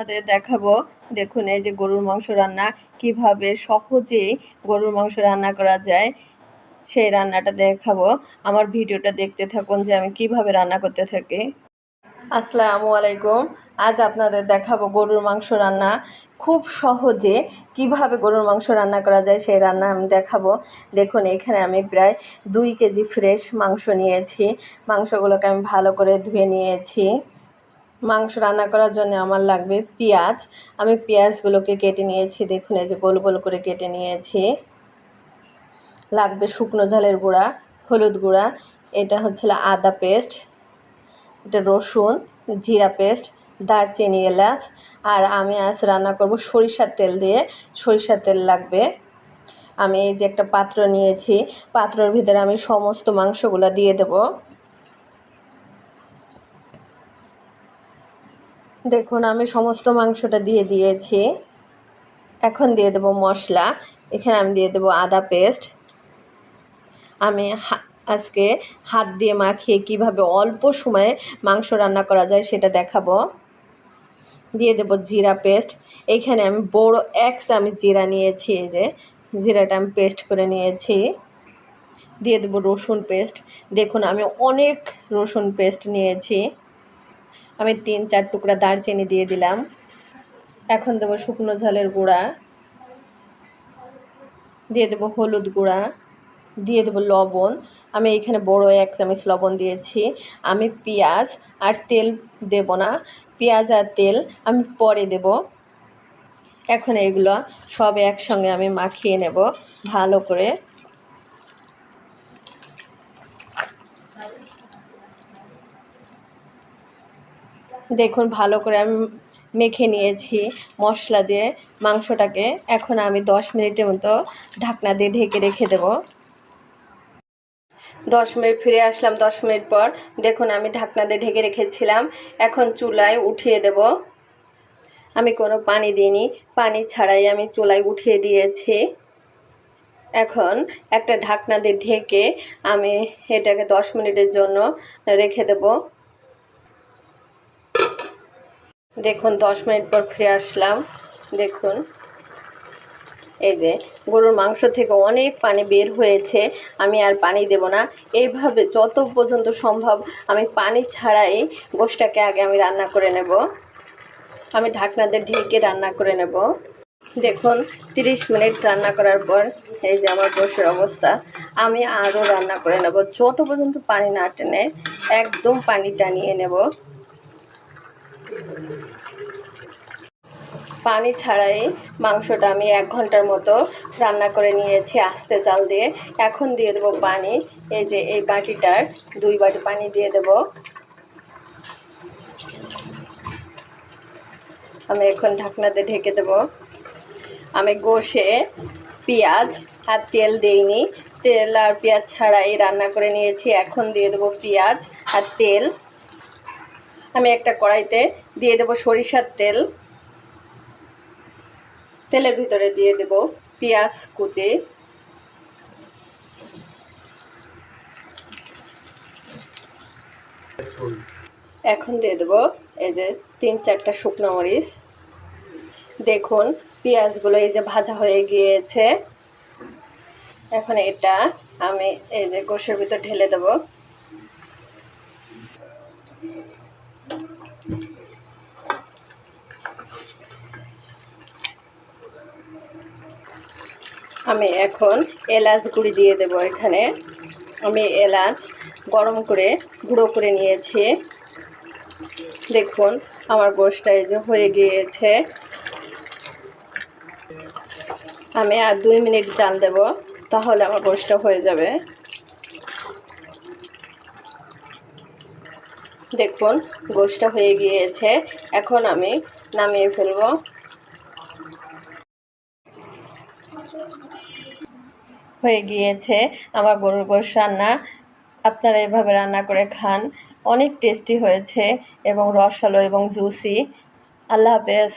আপনাদের দেখাবো। দেখুন, এই যে গরুর মাংস রান্না, কীভাবে সহজেই গরুর মাংস রান্না করা যায়, সেই রান্নাটা দেখাবো। আমার ভিডিওটা দেখতে থাকুন যে আমি কীভাবে রান্না করতে থাকি। আসসালামু আলাইকুম। আজ আপনাদের দেখাবো গরুর মাংস রান্না। খুব সহজে কীভাবে গরুর মাংস রান্না করা যায়, সেই রান্না আমি দেখাবো। দেখুন, এখানে আমি প্রায় দুই কেজি ফ্রেশ মাংস নিয়েছি। মাংসগুলোকে আমি ভালো করে ধুয়ে নিয়েছি। মাংস রান্না করার জন্য আমার লাগবে পেঁয়াজ। আমি পেঁয়াজগুলোকে কেটে নিয়েছি, দেখুন এই যে গোল গোল করে কেটে নিয়েছি। লাগবে শুকনো ঝালের গুঁড়া, হলুদ গুঁড়া, এটা হচ্ছে আদা পেস্ট, এটা রসুন, জিরা পেস্ট, দারচিনি এলাচ, আর আমি আজ রান্না করব সরিষার তেল দিয়ে। সরিষার তেল লাগবে। আমি এই যে একটা পাত্র নিয়েছি, পাত্রর ভিতরে আমি সমস্ত মাংসগুলো দিয়ে দেবো। দেখুন, আমি সমস্ত মাংসটা দিয়ে দিয়েছি। এখন দিয়ে দেবো মশলা। এখানে আমি দিয়ে দেবো আদা পেস্ট। আমি আজকে হাত দিয়ে মাখিয়ে কীভাবে অল্প সময়ে মাংস রান্না করা যায় সেটা দেখাবো। দিয়ে দেবো জিরা পেস্ট। এখানে আমি বড় এক আমি জিরা নিয়েছি, এই যে জিরাটা আমি পেস্ট করে নিয়েছি। দিয়ে দেবো রসুন পেস্ট। দেখুন, আমি অনেক রসুন পেস্ট নিয়েছি। আমি তিন চার টুকরা দারচিনি দিয়ে দিলাম। এখন দেবো শুকনো ঝালের গুঁড়া। দিয়ে দেবো হলুদ গুঁড়া। দিয়ে দেবো লবণ। আমি এখানে বড় এক চামচ লবণ দিয়েছি। আমি পেঁয়াজ আর তেল দেব না। পেঁয়াজ আর তেল আমি পরে দেব। এখন এগুলো সব একসঙ্গে আমি মাখিয়ে নেব ভালো করে। দেখুন, ভালো করে আমি মেখে নিয়েছি মশলা দিয়ে মাংসটাকে। এখন আমি দশ মিনিটের মতো ঢাকনা দিয়ে ঢেকে রেখে দেব। দশ মিনিট ফিরে আসলাম, দশ মিনিট পর। দেখুন, আমি ঢাকনা দিয়ে ঢেকে রেখেছিলাম। এখন চুলায় উঠিয়ে দেব। আমি কোনো পানি দিইনি। পানি ছাড়াই আমি চুলায় উঠিয়ে দিয়েছি। এখন একটা ঢাকনা দিয়ে ঢেকে আমি এটাকে দশ মিনিটের জন্য রেখে দেবো। দেখুন, দশ মিনিট পর ফিরে আসলাম। দেখুন, এই যে গরুর মাংস থেকে অনেক পানি বের হয়েছে, আমি আর পানি দেব না। এইভাবে যত পর্যন্ত সম্ভব আমি পানি ছাড়াই গোষ্ঠটাকে আগে আমি রান্না করে নেব। আমি ঢাকনাদের ঢেকে রান্না করে নেব। দেখুন 30 মিনিট রান্না করার পর এই যে আমার গোশের অবস্থা, আমি আরও রান্না করে নেব। যত পর্যন্ত পানি না টেনে একদম পানি টানিয়ে নেব। পানি ছাড়াই মাংসটা আমি এক ঘণ্টার মতো রান্না করে নিয়েছি আস্তে চাল দিয়ে। এখন দিয়ে দেবো পানি। এই যে এই বাটিটার দুই বাটি পানি দিয়ে দেব। আমি এখন ঢাকনাতে ঢেকে দেব। আমি গোষে পেঁয়াজ আর তেল দিইনি। তেল আর পেঁয়াজ ছাড়াই রান্না করে নিয়েছি। এখন দিয়ে দেবো পেঁয়াজ আর তেল। আমি একটা কড়াইতে দিয়ে দেবো সরিষার তেল। তেলের ভিতরে দিয়ে দেব পেঁয়াজ কুচি। এখন দিয়ে দেবো এই যে তিন চারটা শুকনো মরিচ। দেখুন পেঁয়াজগুলো এই যে ভাজা হয়ে গিয়েছে। এখন এটা আমি এই যে গোশের ভিতর ঢেলে দেবো। আমি এখন এলাচ গুঁড়ি দিয়ে দেব এখানে। আমি এলাচ গরম করে, গুঁড়ো করে নিয়েছি। দেখুন, আমার গোষ্ঠটা এই যে হয়ে গিয়েছে। আমি আর দুই মিনিট জাল দেব, তাহলে আমার গোষ্ঠটা হয়ে যাবে। দেখুন, গোষ্ঠটা হয়ে গিয়েছে। এখন আমি নামিয়ে ফেলব। হয়ে গিয়েছে। আমার গরুর গোশ রান্না, আপনারা এভাবে রান্না করে খান। অনেক টেস্টি হয়েছে এবং রসালো এবং জুসি আল্লাহ হাফেজ।